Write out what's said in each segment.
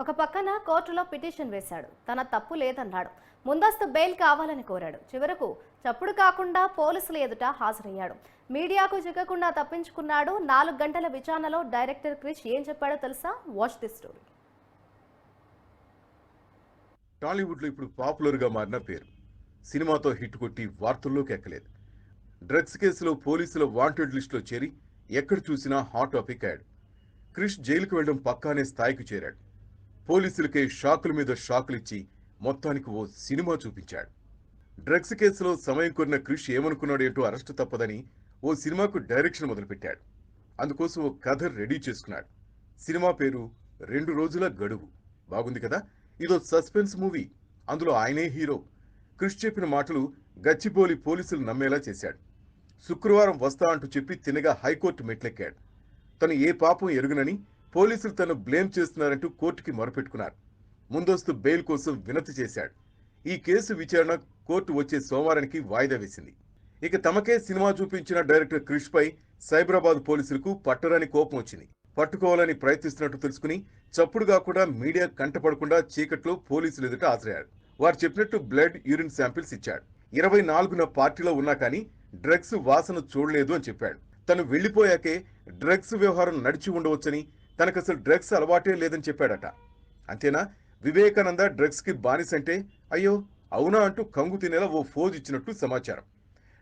ఒక పక్కన కోర్టులో పిటిషన్ వేశాడు. తన తప్పు లేదన్నాడు. ముందస్తు బెయిల్ కావాలని కోరాడు. చివరకు చప్పుడు కాకుండా పోలీసుల ఎదుట హాజరయ్యాడు. మీడియాకు చిక్కకుండా తప్పించుకున్నాడు. నాలుగు గంటల విచారణలో డైరెక్టర్ క్రిష్ ఏం చెప్పాడో తెలుసా? వాచ్ ది స్టోరీ టాలీవుడ్లో ఇప్పుడు పాపులర్గా మారిన పేరు. సినిమాతో హిట్ కొట్టి వార్తల్లోకి ఎక్కలేదు. డ్రగ్స్ కేసులో పోలీసుల వాంటెడ్ లిస్టులో చేరి ఎక్కడ చూసినా హాట్ టాపిక్ అయ్యాడు క్రిష్ జైలుకు వెళ్ళడం పక్కానే స్థాయికి చేరాడు. పోలీసులకే షాకుల మీద షాకులిచ్చి మొత్తానికి ఓ సినిమా చూపించాడు. డ్రగ్స్ కేసులో సమయం కోరిన క్రిష్ ఏమనుకున్నాడేంటో అరెస్టు తప్పదని ఓ సినిమాకు డైరెక్షన్ మొదలుపెట్టాడు. అందుకోసం ఓ కథ రెడీ చేసుకున్నాడు. సినిమా పేరు రెండు రోజుల గడువు. బాగుంది కదా? ఇదో సస్పెన్స్ మూవీ. అందులో ఆయనే హీరో. క్రిష్ చెప్పిన మాటలు గచ్చిబోలి పోలీసులు నమ్మేలా చేశాడు. శుక్రవారం వస్తా అంటూ చెప్పి తినగా హైకోర్టు మెట్లెక్కాడు. తను ఏ పాపం ఎరుగునని పోలీసులు తను బ్లేమ్ చేస్తున్నారంటూ కోర్టుకి మొరపెట్టుకున్నారు. ముందస్తు బెయిల్ కోసం వినతి చేశాడు. ఈ కేసు విచారణ కోర్టు వచ్చే సోమవారానికి వాయిదా వేసింది. ఇక తమకే సినిమా చూపించిన డైరెక్టర్ క్రిష్ పై సైబరాబాద్ పోలీసులకు పట్టరాని కోపం వచ్చింది. పట్టుకోవాలని ప్రయత్నిస్తున్నట్టు తెలుసుకుని చప్పుడు కాకుండా మీడియా కంటపడకుండా చీకట్లో పోలీసులు ఎదుట హాజరయ్యాడు వారు చెప్పినట్టు బ్లడ్ యూరిన్ శాంపిల్స్ ఇచ్చాడు. ఇరవై నాలుగున పార్టీలో ఉన్నా కానీ డ్రగ్స్ వాసన చూడలేదు అని చెప్పాడు. తను వెళ్ళిపోయాకే డ్రగ్స్ వ్యవహారం నడిచి ఉండవచ్చని తనకు అసలు డ్రగ్స్ అలవాటే లేదని చెప్పాడట. అంతేనా? వివేకానంద డ్రగ్స్కి బానిసంటే అయ్యో అవునా అంటూ కంగు తినేలా ఓ ఫోజ్ ఇచ్చినట్టు సమాచారం.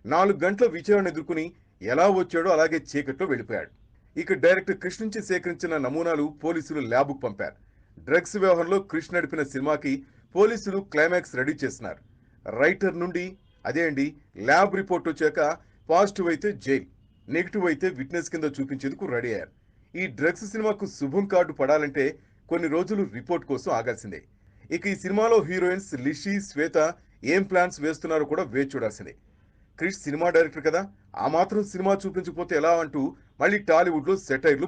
నాలుగు గంటల విచారణ ఎదుర్కొని ఎలా వచ్చాడో అలాగే చీకట్లో వెళ్ళిపోయాడు. ఇక డైరెక్టర్ కృష్ణ నుంచి సేకరించిన నమూనాలు పోలీసులు ల్యాబ్కు పంపారు. డ్రగ్స్ వ్యవహారంలో కృష్ణ నడిపిన సినిమాకి పోలీసులు క్లైమాక్స్ రెడీ చేస్తున్నారు. రైటర్ నుండి అదే అండి ల్యాబ్ రిపోర్ట్ వచ్చాక పాజిటివ్ అయితే జైల్ నెగిటివ్ అయితే విట్నెస్ కింద చూపించేందుకు రెడీ అయ్యారు. ఈ డ్రగ్స్ సినిమాకు శుభం కార్డు పడాలంటే కొన్ని రోజులు రిపోర్ట్ కోసం ఆగాల్సిందే. ఇక ఈ సినిమాలో హీరోయిన్స్ లిషి శ్వేత ఏం ప్లాన్స్ వేస్తున్నారో కూడా వేచి చూడాల్సిందే. క్రిష్ సినిమా డైరెక్టర్ కదా ఆ మాత్రం సినిమా చూపించకపోతే ఎలా అంటూ మళ్ళీ టాలీవుడ్లో సెటైర్లు